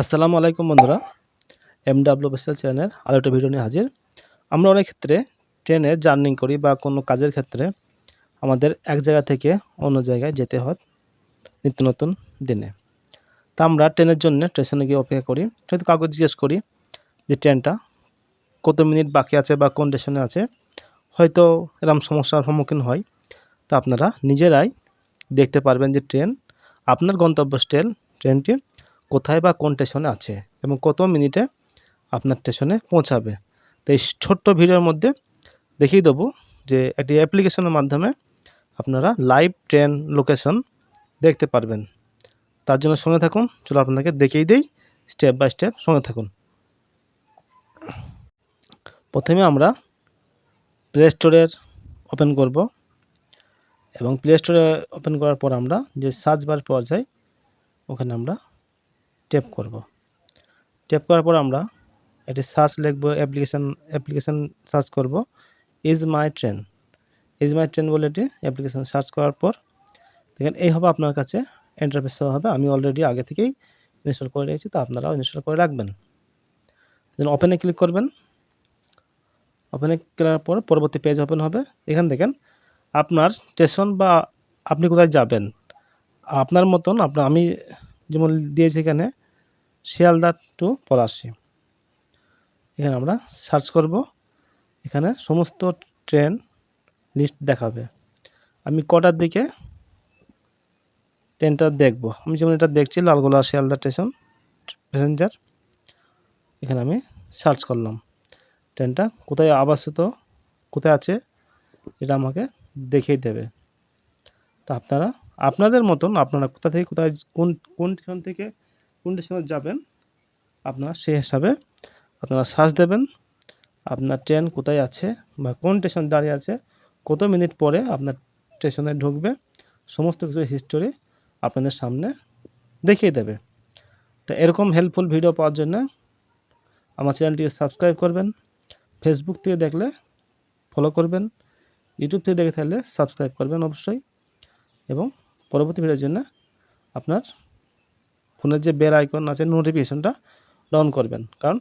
আসসালামু আলাইকুম বন্ধুরা। এম ডাব্লিউ বিসেল চ্যানেলের আরও একটা ভিডিও নিয়ে হাজির। আমরা অনেক ক্ষেত্রে ট্রেনে জার্নি করি বা কোনো কাজের ক্ষেত্রে আমাদের এক জায়গা থেকে অন্য জায়গায় যেতে হয় নিত্য নতুন দিনে। তা আমরা ট্রেনের জন্য স্টেশনে গিয়ে অপেক্ষা করি হয়তো কাউকে জিজ্ঞেস করি যে ট্রেনটা কত মিনিট বাকি আছে বা কোন স্টেশনে আছে। হয়তো এরকম সমস্যার সম্মুখীন হয়, তা আপনারা নিজেরাই দেখতে পারবেন যে ট্রেন, আপনার গন্তব্য স্টেল ট্রেনটি কোথায় বা কোন স্টেশনে আছে এবং কত মিনিটে আপনার স্টেশনে পৌঁছাবে। তো এই ছোট্ট ভিডিওর মধ্যে দেখিয়ে দেবো যে একটি অ্যাপ্লিকেশনের মাধ্যমে আপনারা লাইভ ট্রেন লোকেশন দেখতে পারবেন। তার জন্য সঙ্গে থাকুন। চলো আপনাকে দেখিয়ে দিই, স্টেপ বাই স্টেপ সঙ্গে থাকুন। প্রথমে আমরা প্লে স্টোরের ওপেন করব এবং প্লে স্টোরে ওপেন করার পর আমরা যে সার্চ বার পাওয়া যায়, ওখানে আমরা ট্যাপ করব। ট্যাপ করার পর আমরা একটি সার্চ লিখব অ্যাপ্লিকেশান অ্যাপ্লিকেশান সার্চ করব। Is my train is my train বলে এটি অ্যাপ্লিকেশান সার্চ করার পর, দেখেন এই হবে আপনার কাছে এন্টারফেস হবে। আমি অলরেডি আগে থেকেই ইনস্টল করে রেখেছি তো আপনারাও ইনস্টল করে রাখবেন। দেন ওপেনে ক্লিক করবেন। ওপেনে করার পর পরবর্তী পেজ ওপেন হবে। এখান দেখেন আপনার স্টেশন বা আপনি কোথায় যাবেন? আপনার মতন আপনার আমি যেমন দিয়েছি এখানে, শিয়ালদা টু পলাশি। এখানে আমরা সার্চ করব। এখানে সমস্ত ট্রেন লিস্ট দেখাবে। আমি কটার দিকে ট্রেনটা দেখব। আমি যেমন এটা দেখছি, লালগোলা শিয়ালদা স্টেশন প্যাসেঞ্জার এখানে আমি সার্চ করলাম। ট্রেনটা কোথায় আবাসিত কোথায় আছে, এটা আমাকে দেখিয়ে দেবে। তা আপনারা আপনাদের মতন আপনারা কোথা থেকে কোথায় কোন কোন স্টেশন থেকে কোন স্টেশনে যাবেন, আপনারা সেই হিসাবে আপনারা সার্চ দেবেন, আপনার ট্রেন কোথায় আছে বা কোন স্টেশন দাঁড়িয়ে আছে, কত মিনিট পরে আপনার স্টেশনে ঢুকবে, সমস্ত কিছু হিস্টোরি আপনাদের সামনে দেখিয়ে দেবে। তো এরকম হেল্পফুল ভিডিও পাওয়ার জন্য আমার চ্যানেলটিকে সাবস্ক্রাইব করবেন ফেসবুক থেকে দেখলে ফলো করবেন ইউটিউব থেকে দেখে থাকলে সাবস্ক্রাইব করবেন অবশ্যই, এবং পরবর্তী ভিডিওর জন্য আপনার ফোনের যে বেল আইকন আছে নোটিফিকেশনটা ডাউন করবেন। কারণ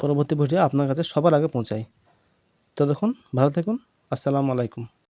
পরবর্তী ভিডিও আপনার কাছে সবার আগে পৌঁছায়। ততক্ষণ ভালো থাকুন। আসসালামু আলাইকুম।